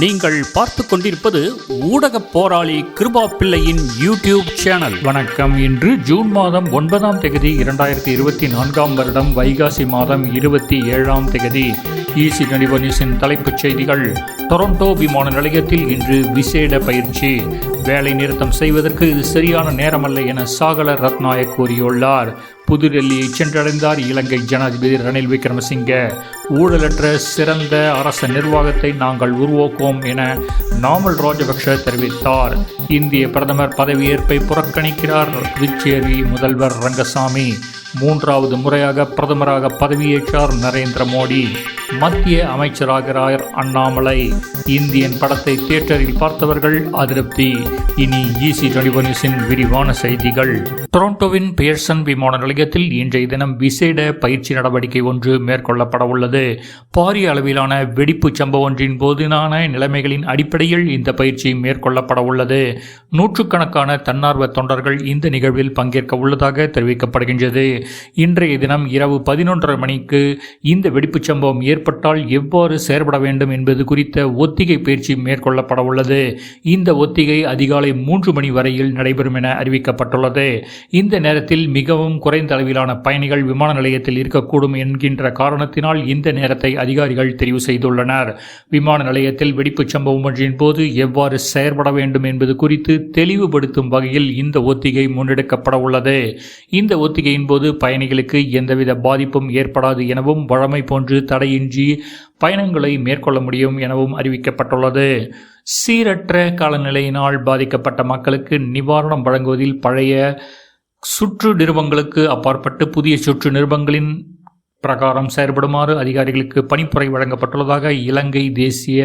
நீங்கள் பார்த்து கொண்டிருப்பது ஊடக போராளி கிருபா பிள்ளையின் யூடியூப் சேனல். வணக்கம். இன்று ஜூன் மாதம் ஒன்பதாம் தேதி இரண்டாயிரத்தி இருபத்தி நான்காம் வருடம் வைகாசி மாதம் இருபத்தி ஏழாம் தேதி. ஈசி நடிவர் நியூஸின் தலைப்புச் செய்திகள். டொரண்டோ விமான நிலையத்தில் இன்று விசேட பயிற்சி. வேலை நிறுத்தம் செய்வதற்கு இது சரியான நேரமல்ல என சாகல ரத்நாயக் கூறியுள்ளார். புதுடெல்லியை சென்றடைந்தார் இலங்கை ஜனாதிபதி ரணில் விக்ரமசிங்கே. ஊழலற்ற சிறந்த அரச நிர்வாகத்தை நாங்கள் உருவாக்குவோம் என நாமல் ராஜபக்ஷ தெரிவித்தார். இந்திய பிரதமர் பதவியேற்பை புறக்கணிக்கிறார் புதுச்சேரி முதல்வர் ரங்கசாமி. மூன்றாவது முறையாக பிரதமராக பதவியேற்றார் நரேந்திர மோடி. மத்திய அமைச்சராகிறார் அண்ணாமலை. இந்தியன் படத்தை தியேட்டரில் பார்த்தவர்கள் அதிருப்தி. இனி ஈசி நியூஸின் விரிவான செய்திகள். டொரண்டோவின் பியர்சன் விமான நிலையத்தில் இன்றைய தினம் விசேட பயிற்சி நடவடிக்கை ஒன்று மேற்கொள்ளப்பட உள்ளது. பாரிய அளவிலான வெடிப்பு சம்பவம் ஒன்றின் போதினான நிலைமைகளின் அடிப்படையில் இந்த பயிற்சி மேற்கொள்ளப்பட உள்ளது. நூற்றுக்கணக்கான தன்னார்வ தொண்டர்கள் இந்த நிகழ்வில் பங்கேற்க உள்ளதாக தெரிவிக்கப்படுகின்றது. இன்றைய தினம் இரவு பதினொன்றரை மணிக்கு இந்த வெடிப்பு சம்பவம் ஏற்பட்டால் எவ்வாறு செயற்பட வேண்டும் என்பது குறித்த ஒத்திகை பயிற்சி மேற்கொள்ளப்பட உள்ளது இந்த ஒத்திகை அதிகாலை மூன்று மணி வரையில் நடைபெறும் என அறிவிக்கப்பட்டுள்ளது. இந்த நேரத்தில் மிகவும் குறைந்த அளவிலான பயணிகள் விமான நிலையத்தில் இருக்கக்கூடும் என்கின்ற காரணத்தினால் இந்த நேரத்தை அதிகாரிகள் தெரிவு செய்துள்ளனர். விமான நிலையத்தில் வெடிப்புச் சம்பவம் ஒன்றின் போது எவ்வாறு செயற்பட வேண்டும் என்பது குறித்து தெளிவுபடுத்தும் வகையில் இந்த ஒத்திகை முன்னெடுக்கப்பட உள்ளது இந்த ஒத்திகையின் போது பயணிகளுக்கு எந்தவித பாதிப்பும் ஏற்படாது எனவும் வழமை போன்று இன்றி பயணங்களை மேற்கொள்ள முடியும் எனவும் அறிவிக்கப்பட்டுள்ளது. சீரற்ற காலநிலையினால் பாதிக்கப்பட்ட மக்களுக்கு நிவாரணம் வழங்குவதில் பழைய சுற்று நிறுவங்களுக்கு அப்பாற்பட்டு புதிய சுற்று நிறுவங்களின் பிரகாரம் செயல்படுமாறு அதிகாரிகளுக்கு பணிப்புரை வழங்கப்பட்டுள்ளதாக இலங்கை தேசிய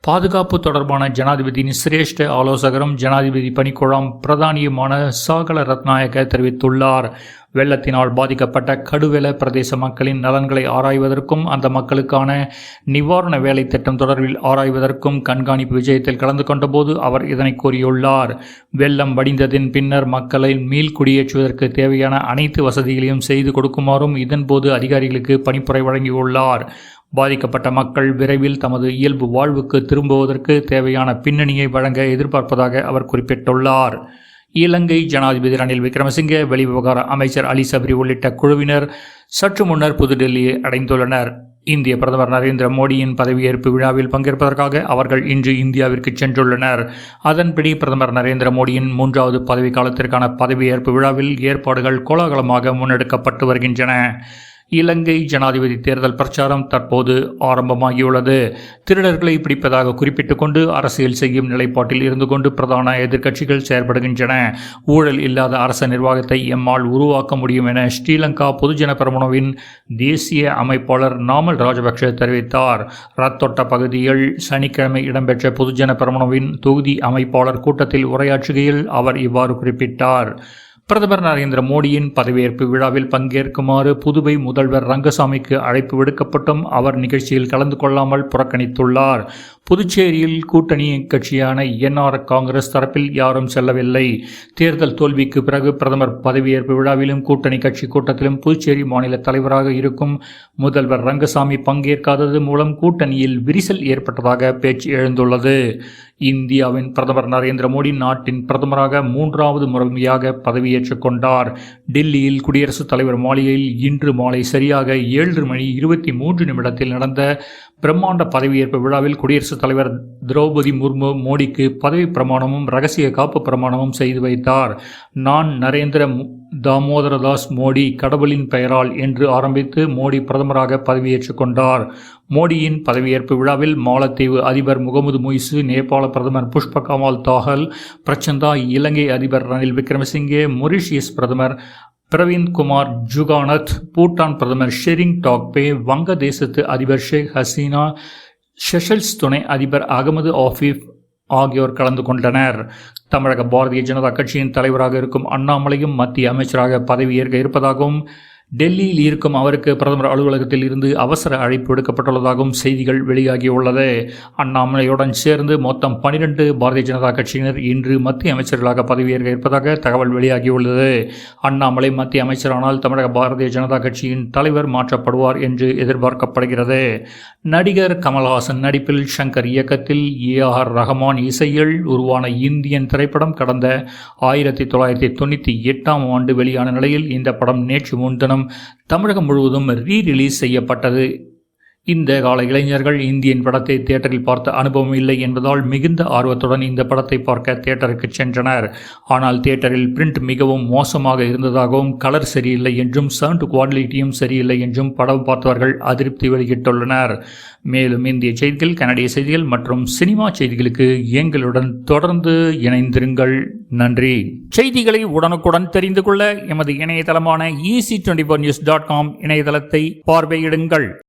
பாதுகாப்பு தொடர்பான ஜனாதிபதியின் சிரேஷ்ட ஆலோசகரும் ஜனாதிபதி பணிக்குழாம் பிரதானியுமான சாகல ரத்நாயக தெரிவித்துள்ளார். வெள்ளத்தினால் பாதிக்கப்பட்ட கடுவெல பிரதேச மக்களின் நலன்களை ஆராய்வதற்கும் அந்த மக்களுக்கான நிவாரண வேலை திட்டம் தொடர்பில் ஆராய்வதற்கும் கண்காணிப்பு விஜயத்தில் கலந்து கொண்டபோது அவர் இதனை கூறியுள்ளார். வெள்ளம் வடிந்ததின் பின்னர் மக்களை மீள் குடியேற்றுவதற்கு தேவையான அனைத்து வசதிகளையும் செய்து கொடுக்குமாறும் இதன்போது அதிகாரிகளுக்கு பணிப்புரை வழங்கியுள்ளார். பாதிக்கப்பட்ட மக்கள் விரைவில் தமது இயல்பு வாழ்வுக்கு திரும்புவதற்கு தேவையான பின்னணியை வழங்க எதிர்பார்ப்பதாக அவர் குறிப்பிட்டுள்ளார். இலங்கை ஜனாதிபதி ரணில் விக்ரமசிங்கே வெளிவிவகார அமைச்சர் அலி சபரி உள்ளிட்ட குழுவினர் சற்று முன்னர் புதுடெல்லியை அடைந்துள்ளனர். இந்திய பிரதமர் நரேந்திர மோடியின் பதவியேற்பு விழாவில் பங்கேற்பதற்காக அவர்கள் இன்று இந்தியாவிற்கு சென்றுள்ளனர். அதன்படி பிரதமர் நரேந்திர மோடியின் மூன்றாவது பதவி காலத்திற்கான பதவியேற்பு விழாவில் ஏற்பாடுகள் கோலாகலமாக முன்னெடுக்கப்பட்டு வருகின்றன. இலங்கை ஜனாதிபதி தேர்தல் பிரச்சாரம் தற்போது ஆரம்பமாகியுள்ளது. திருடர்களை பிடிப்பதாக குறிப்பிட்டுக் கொண்டு அரசியல் செய்யும் நிலைப்பாட்டில் இருந்து கொண்டு பிரதான எதிர்க்கட்சிகள் செயற்படுகின்றன. ஊழல் இல்லாத அரச நிர்வாகத்தை எம்மால் உருவாக்க முடியும் என ஸ்ரீலங்கா பொதுஜன பெரமுனவின் தேசிய அமைப்பாளர் நாமல் ராஜபக்ஷ தெரிவித்தார். ரத்தொட்ட பகுதியில் சனிக்கிழமை இடம்பெற்ற பொதுஜன பெரமுனவின் தொகுதி அமைப்பாளர் கூட்டத்தில் உரையாற்றுகையில் அவர் இவ்வாறு குறிப்பிட்டார். பிரதமர் நரேந்திர மோடியின் பதவியேற்பு விழாவில் பங்கேற்குமாறு புதுவை முதல்வர் ரங்கசாமிக்கு அழைப்பு விடுக்கப்பட்டும் அவர் நிகழ்ச்சியில் கலந்து கொள்ளாமல் புறக்கணித்துள்ளார். புதுச்சேரியில் கூட்டணி கட்சியான என்ஆர் காங்கிரஸ் தரப்பில் யாரும் செல்லவில்லை. தேர்தல் தோல்விக்கு பிறகு பிரதமர் பதவியேற்பு விழாவிலும் கூட்டணி கட்சி கூட்டத்திலும் புதுச்சேரி மாநில தலைவராக இருக்கும் முதல்வர் ரங்கசாமி பங்கேற்காதது மூலம் கூட்டணியில் விரிசல் ஏற்பட்டதாக பேச்சு எழுந்துள்ளது. இந்தியாவின் பிரதமர் நரேந்திர மோடி நாட்டின் பிரதமராக மூன்றாவது முறையாக பதவியேற்றுக் கொண்டார். டெல்லியில் குடியரசுத் தலைவர் மாளிகையில் இன்று மாலை சரியாக ஏழு மணி இருபத்தி மூன்று நிமிடத்தில் நடந்த பிரம்மாண்ட பதவியேற்பு விழாவில் குடியரசுத் தலைவர் திரௌபதி முர்மு மோடிக்கு பதவி பிரமாணமும் ரகசிய காப்பு பிரமாணமும் செய்து வைத்தார். நான் நரேந்திர தாமோதரதாஸ் மோடி கடவுளின் பெயரால் என்று ஆரம்பித்து மோடி பிரதமராக பதவியேற்றுக் கொண்டார். மோடியின் பதவியேற்பு விழாவில் மாலத்தீவு அதிபர் முகமது முய்சு நேபாள பிரதமர் புஷ்ப கமால் தாகல் பிரச்சந்தா இலங்கை அதிபர் ரணில் விக்ரமசிங்கே மொரிஷியஸ் பிரதமர் பிரவீன் குமார் ஜுகானத் பூட்டான் பிரதமர் ஷெரிங் டாக்பே வங்கதேசத்து அதிபர் ஷேக் ஹசீனா ஷெஷல்ஸ் துணை அதிபர் அகமது ஆஃபிப் ஆகியோர் கலந்து கொண்டனர். தமிழக பாரதிய ஜனதா கட்சியின் தலைவராக இருக்கும் அண்ணாமலையும் மத்திய அமைச்சராக பதவியேற்க இருப்பதாகவும் டெல்லியில் இருக்கும் அவருக்கு பிரதமர் அலுவலகத்தில் இருந்து அவசர அழைப்பு விடுக்கப்பட்டுள்ளதாகவும் செய்திகள் வெளியாகியுள்ளது. அண்ணாமலையுடன் சேர்ந்து மொத்தம் பனிரெண்டு பாரதிய ஜனதா கட்சியினர் இன்று மத்திய அமைச்சர்களாக பதவியேற்க இருப்பதாக தகவல் வெளியாகியுள்ளது. அண்ணாமலை மத்திய அமைச்சரானால் தமிழக பாரதிய ஜனதா கட்சியின் தலைவர் மாற்றப்படுவார் என்று எதிர்பார்க்கப்படுகிறது. நடிகர் கமல்ஹாசன் நடிப்பில் ஷங்கர் இயக்கத்தில் ஏ ஆர் ரஹ்மான் இசையில் உருவான இந்தியன் திரைப்படம் கடந்த ஆயிரத்தி தொள்ளாயிரத்தி தொண்ணூற்றி எட்டாம் ஆண்டு வெளியான நிலையில் இந்த படம் நேற்று முன்தினம் தமிழகம் முழுவதும் ரீ ரிலீஸ் செய்யப்பட்டது. இந்த கால இளைஞர்கள் இந்தியன் படத்தை தியேட்டரில் பார்த்த அனுபவம் இல்லை என்பதால் மிகுந்த ஆர்வத்துடன் இந்த படத்தை பார்க்க தியேட்டருக்கு சென்றனர். ஆனால் தியேட்டரில் பிரிண்ட் மிகவும் மோசமாக இருந்ததாகவும் கலர் சரியில்லை என்றும் சவுண்ட் குவாலிட்டியும் சரியில்லை என்றும் படம் பார்த்தவர்கள் அதிருப்தி வெளியிட்டுள்ளனர். மேலும் இந்திய செய்திகள் கனடிய செய்திகள் மற்றும் சினிமா செய்திகளுக்கு எங்களுடன் தொடர்ந்து இணைந்திருங்கள். நன்றி. செய்திகளை உடனுக்குடன் தெரிந்து கொள்ள எமது இணையதளமான EC twenty news dot com இணையதளத்தை பார்வையிடுங்கள்.